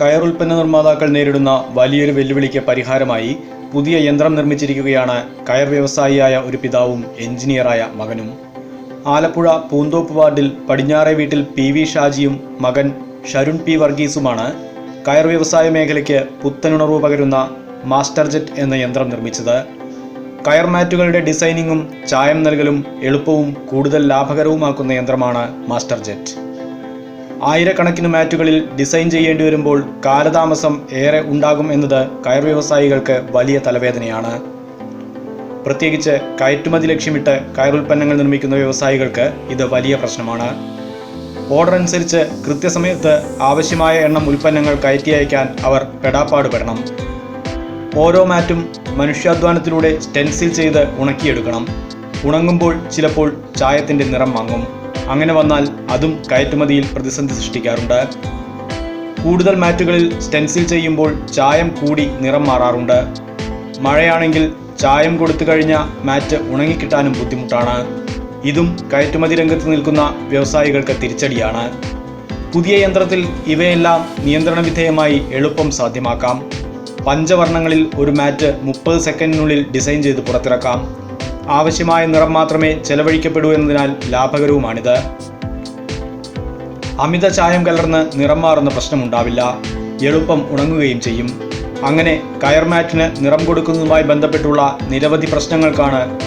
കയർ ഉൽപ്പന്ന നിർമ്മാതാക്കൾ നേരിടുന്ന വലിയൊരു വെല്ലുവിളിക്ക് പരിഹാരമായി പുതിയ യന്ത്രം നിർമ്മിച്ചിരിക്കുകയാണ് കയർ വ്യവസായിയായ ഒരു പിതാവും എഞ്ചിനീയറായ മകനും. ആലപ്പുഴ പൂന്തോപ്പ് വാർഡിൽ പടിഞ്ഞാറേ വീട്ടിൽ പി വി ഷാജിയും മകൻ ഷരുൺ പി വർഗീസുമാണ് കയർ വ്യവസായ മേഖലയ്ക്ക് പുത്തനുണർവ് പകരുന്ന മാസ്റ്റർ ജെറ്റ് എന്ന യന്ത്രം നിർമ്മിച്ചത്. കയർ മാറ്റുകളുടെ ഡിസൈനിങ്ങും ചായം നൽകലും എളുപ്പവും കൂടുതൽ ലാഭകരവുമാക്കുന്ന യന്ത്രമാണ് മാസ്റ്റർ ജെറ്റ്. ആയിരക്കണക്കിന് മാറ്റുകളിൽ ഡിസൈൻ ചെയ്യേണ്ടി വരുമ്പോൾ കാലതാമസം ഏറെ ഉണ്ടാകും എന്നത് കയർ വ്യവസായികൾക്ക് വലിയ തലവേദനയാണ്. പ്രത്യേകിച്ച് കയറ്റുമതി ലക്ഷ്യമിട്ട് കയർ ഉൽപ്പന്നങ്ങൾ നിർമ്മിക്കുന്ന വ്യവസായികൾക്ക് ഇത് വലിയ പ്രശ്നമാണ്. ഓർഡർ അനുസരിച്ച് കൃത്യസമയത്ത് ആവശ്യമായ എണ്ണം ഉൽപ്പന്നങ്ങൾ കയറ്റി അയക്കാൻ അവർ പെടാപ്പാട് പെടണം. ഓരോ മാറ്റും മനുഷ്യാധ്വാനത്തിലൂടെ സ്റ്റെൻസിൽ ചെയ്ത് ഉണക്കിയെടുക്കണം. ഉണങ്ങുമ്പോൾ ചിലപ്പോൾ ചായത്തിന്റെ നിറം മങ്ങും. അങ്ങനെ വന്നാൽ അതും കയറ്റുമതിയിൽ പ്രതിസന്ധി സൃഷ്ടിക്കാറുണ്ട്. കൂടുതൽ മാറ്റുകളിൽ സ്റ്റെൻസിൽ ചെയ്യുമ്പോൾ ചായം കൂടി നിറം മാറാറുണ്ട്. മഴയാണെങ്കിൽ ചായം കൊടുത്തു കഴിഞ്ഞ മാറ്റ് ഉണങ്ങിക്കിട്ടാനും ബുദ്ധിമുട്ടാണ്. ഇതും കയറ്റുമതി രംഗത്ത് നിൽക്കുന്ന വ്യവസായികൾക്ക് തിരിച്ചടിയാണ്. പുതിയ യന്ത്രത്തിൽ ഇവയെല്ലാം നിയന്ത്രണ വിധേയമായി എളുപ്പം സാധ്യമാക്കാം. പഞ്ചവർണങ്ങളിൽ ഒരു മാറ്റ് മുപ്പത് സെക്കൻഡിനുള്ളിൽ ഡിസൈൻ ചെയ്ത് പുറത്തിറക്കാം. ആവശ്യമായ നിറം മാത്രമേ ചെലവഴിക്കപ്പെടൂ എന്നതിനാൽ ലാഭകരവുമാണിത്. അമിത ചായം കലർന്ന് നിറം മാറുന്ന പ്രശ്നമുണ്ടാവില്ല. എളുപ്പം ഉണങ്ങുകയും ചെയ്യും. അങ്ങനെ കയർ മാറ്റിന് നിറം കൊടുക്കുന്നതുമായി ബന്ധപ്പെട്ടുള്ള നിരവധി പ്രശ്നങ്ങൾക്കാണ്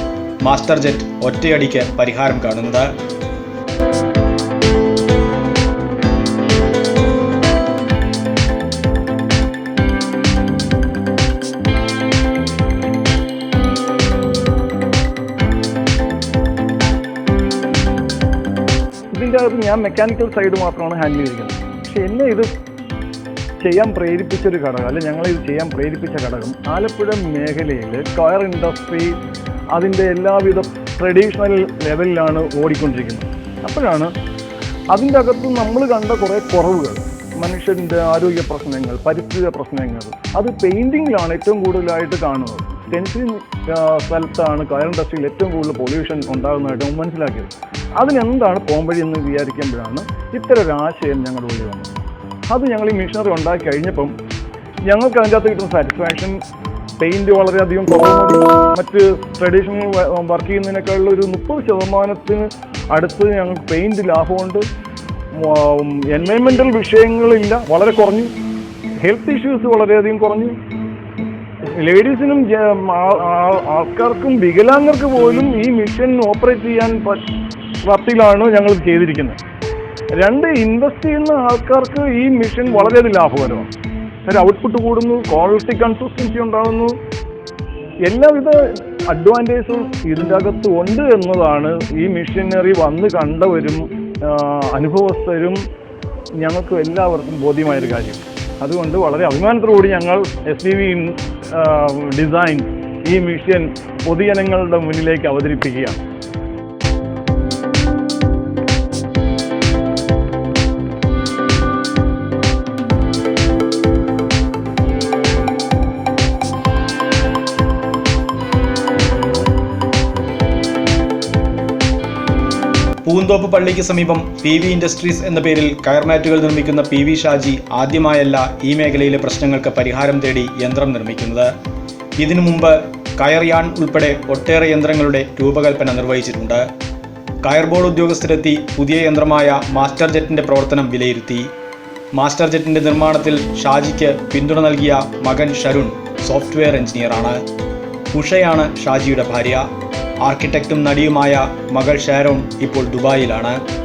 മാസ്റ്റർ ജെറ്റ് ഒറ്റയടിക്ക് പരിഹാരം കാണുന്നത്. ഇതിന്റെ ഞാൻ മെക്കാനിക്കൽ സൈഡ് മാത്രമാണ് ഹാൻഡിൽ ചെയ്തിരിക്കുന്നത്. പക്ഷെ എന്നെ ഇത് ചെയ്യാൻ പ്രേരിപ്പിച്ച ഒരു ഘടകം അല്ലെ ഞങ്ങളെ ഇത് ചെയ്യാൻ പ്രേരിപ്പിച്ച ഘടകം ആലപ്പുഴ മേഖലയിൽ കയർ ഇൻഡസ്ട്രി അതിന്റെ എല്ലാവിധ ട്രഡീഷണൽ ലെവലിലാണ് ഓടിക്കൊണ്ടിരിക്കുന്നത്. അപ്പോഴാണ് അതിന്റെ അകത്ത് നമ്മൾ കണ്ട കുറേ കുറവുകൾ മനുഷ്യന്റെ ആരോഗ്യ പ്രശ്നങ്ങൾ പരിസ്ഥിതി പ്രശ്നങ്ങൾ. അത് പെയിന്റിങ്ങിലാണ് ഏറ്റവും കൂടുതലായിട്ട് കാണുന്നത്. ടെൻസിങ് സ്ഥലത്താണ് കയർ ഇൻഡസ്ട്രിയിൽ ഏറ്റവും കൂടുതൽ പൊല്യൂഷൻ ഉണ്ടാകുന്നതായിട്ട് മനസ്സിലാക്കിയത്. അതിനെന്താണ് പോംവഴി എന്ന് വിചാരിക്കുമ്പോഴാണ് ഇത്തരം ഒരു ആശയം ഞങ്ങളുടെ ഉള്ളിൽ വന്നത്. അത് ഞങ്ങൾ ഈ മിഷനറി ഉണ്ടാക്കി കഴിഞ്ഞപ്പം ഞങ്ങൾക്ക് അതിന്റെ അകത്ത് കിട്ടുന്ന സാറ്റിസ്ഫാക്ഷൻ പെയിന്റ് വളരെയധികം കുറവ് മറ്റ് ട്രഡീഷണൽ വർക്ക് ചെയ്യുന്നതിനേക്കാളുള്ള ഒരു മുപ്പത് ശതമാനത്തിന് അടുത്ത് ഞങ്ങൾക്ക് പെയിന്റ് ലാഭമുണ്ട്. എൻവയൺമെന്റൽ വിഷയങ്ങളില്ല വളരെ കുറഞ്ഞു. ഹെൽത്ത് ഇഷ്യൂസ് വളരെയധികം കുറഞ്ഞു. ലേഡീസിനും ആൾക്കാർക്കും വികലാംഗർക്ക് പോലും ഈ മിഷൻ ഓപ്പറേറ്റ് ചെയ്യാൻ പ്രാപ്തിയിലാണ് ഞങ്ങൾ ചെയ്തിരിക്കുന്നത്. രണ്ട് ഇൻവെസ്റ്റ് ചെയ്യുന്ന ആൾക്കാർക്ക് ഈ മിഷൻ വളരെയധികം ലാഭകരമാണ്. ഒരു ഔട്ട്പുട്ട് കൂടുന്നു ക്വാളിറ്റി കൺസിസ്റ്റൻസി ഉണ്ടാകുന്നു. എല്ലാവിധ അഡ്വാന്റേജും ഇതിന്റെ അകത്ത് ഉണ്ട് എന്നതാണ് ഈ മിഷനറി വന്ന് കണ്ടവരും അനുഭവസ്ഥരും ഞങ്ങൾക്ക് എല്ലാവർക്കും ബോധ്യമായൊരു കാര്യം. അതുകൊണ്ട് വളരെ അഭിമാനത്തോടുകൂടി ഞങ്ങൾ എസ് ഡി വി ഡിസൈൻ ഈ മിഷൻ പൊതുജനങ്ങളുടെ മുന്നിലേക്ക് അവതരിപ്പിക്കുകയാണ്. പൂന്തോപ്പ് പള്ളിക്ക് സമീപം പി വി ഇൻഡസ്ട്രീസ് എന്ന പേരിൽ കയർമാറ്റുകൾ നിർമ്മിക്കുന്ന പി വി ഷാജി ആദ്യമായല്ല ഈ മേഖലയിലെ പ്രശ്നങ്ങൾക്ക് പരിഹാരം തേടി യന്ത്രം നിർമ്മിക്കുന്നത്. ഇതിനു മുമ്പ് കയർ യാൺ ഉൾപ്പെടെ ഒട്ടേറെ യന്ത്രങ്ങളുടെ രൂപകൽപ്പന നിർവഹിച്ചിട്ടുണ്ട്. കയർ ബോർഡ് ഉദ്യോഗസ്ഥരെത്തി പുതിയ യന്ത്രമായ മാസ്റ്റർ ജെറ്റിന്റെ പ്രവർത്തനം വിലയിരുത്തി. മാസ്റ്റർ ജെറ്റിന്റെ നിർമ്മാണത്തിൽ ഷാജിക്ക് പിന്തുണ നൽകിയ മകൻ ഷരുൺ സോഫ്റ്റ്വെയർ എഞ്ചിനീയറാണ്. ഉഷയാണ് ഷാജിയുടെ ഭാര്യ. ആർക്കിടെക്റ്റും നടിയുമായ മകൾ ഷാരോൺ ഇപ്പോൾ ദുബായിലാണ്.